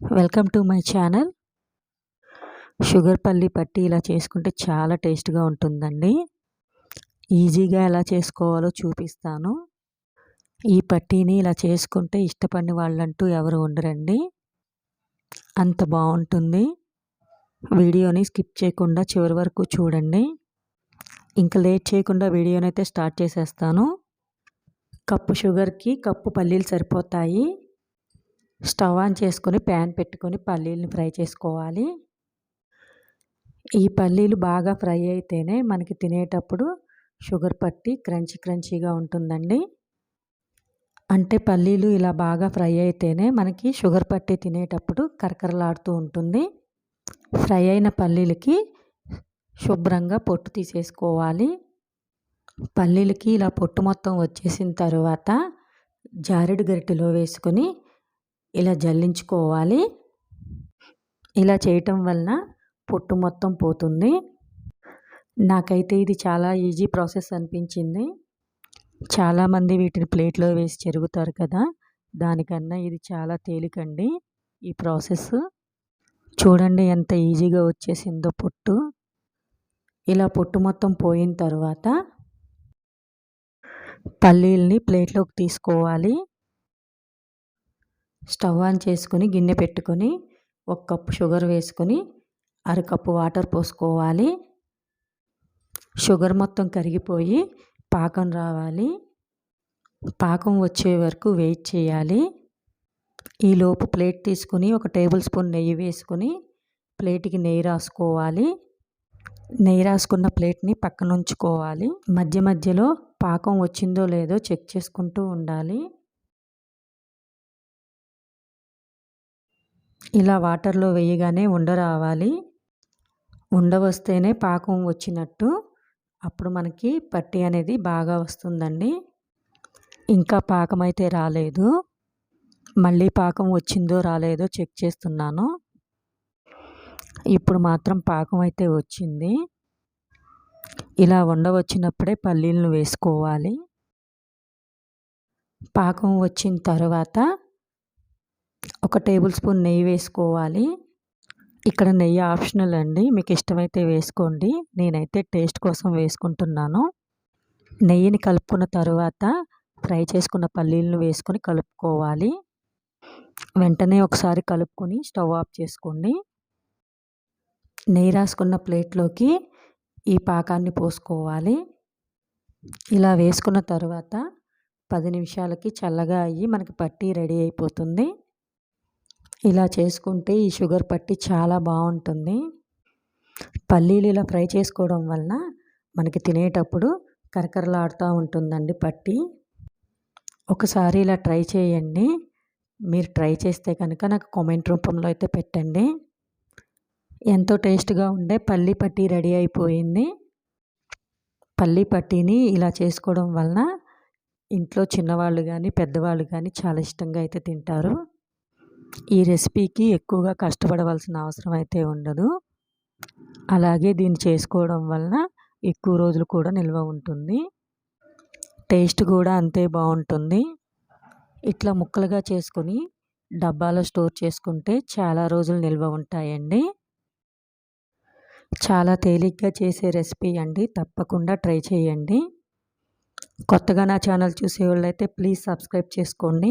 Welcome to my channel sugar పల్లి పట్టి ఇలా చేసుకుంటే చాలా టేస్ట్గా ఉంటుందండి. ఈజీగా ఎలా చేసుకోవాలో చూపిస్తాను. ఈ పట్టీని ఇలా చేసుకుంటే ఇష్టపడిన వాళ్ళంటూ ఎవరు ఉండరండి. అంత బాగుంటుంది. వీడియోని స్కిప్ చేయకుండా చివరి వరకు చూడండి. ఇంకా లేట్ చేయకుండా వీడియోనైతే స్టార్ట్ చేసేస్తాను. కప్పు షుగర్కి కప్పు పల్లీలు సరిపోతాయి. స్టవ్ ఆన్ చేసుకొని ప్యాన్ పెట్టుకొని పల్లీలను ఫ్రై చేసుకోవాలి. ఈ పల్లీలు బాగా ఫ్రై అయితేనే మనకి తినేటప్పుడు షుగర్ పట్టి క్రంచీ క్రంచీగా ఉంటుందండి. అంటే పల్లీలు ఇలా బాగా ఫ్రై అయితేనే మనకి షుగర్ పట్టి తినేటప్పుడు కరకరలాడుతూ ఉంటుంది. ఫ్రై అయిన పల్లీలకి శుభ్రంగా పొట్టు తీసేసుకోవాలి. పల్లీలకి ఇలా పొట్టు మొత్తం వచ్చేసిన తర్వాత జారెడు గరిటెలో వేసుకొని ఇలా జల్లించుకోవాలి. ఇలా చేయటం వలన పొట్టు మొత్తం పోతుంది. నాకైతే ఇది చాలా ఈజీ ప్రాసెస్ అనిపించింది. చాలామంది వీటిని ప్లేట్లో వేసి చెరుగుతారు కదా దానికన్నా ఇది చాలా తేలికండి ఈ ప్రాసెస్. చూడండి ఎంత ఈజీగా వచ్చేసిందో పొట్టు. ఇలా పొట్టు మొత్తం పోయిన తర్వాత పల్లీల్ని ప్లేట్లోకి తీసుకోవాలి. స్టవ్ ఆన్ చేసుకొని గిన్నె పెట్టుకొని ఒక కప్పు షుగర్ వేసుకొని అరకప్పు వాటర్ పోసుకోవాలి. షుగర్ మొత్తం కరిగిపోయి పాకం రావాలి. పాకం వచ్చే వరకు వెయిట్ చేయాలి. ఈలోపు ప్లేట్ తీసుకుని ఒక టేబుల్ స్పూన్ నెయ్యి వేసుకొని ప్లేట్కి నెయ్యి రాసుకోవాలి. నెయ్యి రాసుకున్న ప్లేట్ని పక్కన ఉంచుకోవాలి. మధ్య మధ్యలో పాకం వచ్చిందో లేదో చెక్ చేసుకుంటూ ఉండాలి. ఇలా వాటర్లో వేయగానే ఉండ రావాలి. ఉండ వస్తేనే పాకం వచ్చినట్టు. అప్పుడు మనకి పట్టి అనేది బాగా వస్తుందండి. ఇంకా పాకం అయితే రాలేదు. మళ్ళీ పాకం వచ్చిందో రాలేదో చెక్ చేస్తున్నాను. ఇప్పుడు మాత్రం పాకం అయితే వచ్చింది. ఇలా ఉండవచ్చినప్పుడే పల్లీలను వేసుకోవాలి. పాకం వచ్చిన తర్వాత ఒక టేబుల్ స్పూన్ నెయ్యి వేసుకోవాలి. ఇక్కడ నెయ్యి ఆప్షనల్ అండి. మీకు ఇష్టమైతే వేసుకోండి. నేనైతే టేస్ట్ కోసం వేసుకుంటున్నాను. నెయ్యిని కలుపుకున్న తర్వాత ఫ్రై చేసుకున్న పల్లీలను వేసుకొని కలుపుకోవాలి. వెంటనే ఒకసారి కలుపుకొని స్టవ్ ఆఫ్ చేసుకోండి. నెయ్యి రాసుకున్న ప్లేట్లోకి ఈ పాకాన్ని పోసుకోవాలి. ఇలా వేసుకున్న తర్వాత పది నిమిషాలకి చల్లగా అయ్యి మనకి పట్టి రెడీ అయిపోతుంది. ఇలా చేసుకుంటే ఈ షుగర్ పట్టి చాలా బాగుంటుంది. పల్లీలు ఇలా ఫ్రై చేసుకోవడం వలన మనకి తినేటప్పుడు కరకరలాడుతూ ఉంటుందండి పట్టి. ఒకసారి ఇలా ట్రై చేయండి. మీరు ట్రై చేస్తే కనుక నాకు కామెంట్ రూపంలో అయితే పెట్టండి. ఎంతో టేస్ట్గా ఉండే పల్లీ పట్టి రెడీ అయిపోయింది. పల్లీ పట్టీని ఇలా చేసుకోవడం వలన ఇంట్లో చిన్నవాళ్ళు కానీ పెద్దవాళ్ళు కానీ చాలా ఇష్టంగా అయితే తింటారు. ఈ రెసిపీకి ఎక్కువగా కష్టపడవలసిన అవసరం అయితే ఉండదు. అలాగే దీన్ని చేసుకోవడం వలన ఎక్కువ రోజులు కూడా నిల్వ ఉంటుంది. టేస్ట్ కూడా అంతే బాగుంటుంది. ఇట్లా ముక్కలుగా చేసుకొని డబ్బాలో స్టోర్ చేసుకుంటే చాలా రోజులు నిల్వ ఉంటాయండి. చాలా తేలిగ్గా చేసే రెసిపీ అండి. తప్పకుండా ట్రై చేయండి. కొత్తగా నా ఛానల్ చూసే వాళ్ళైతే ప్లీజ్ సబ్స్క్రైబ్ చేసుకోండి.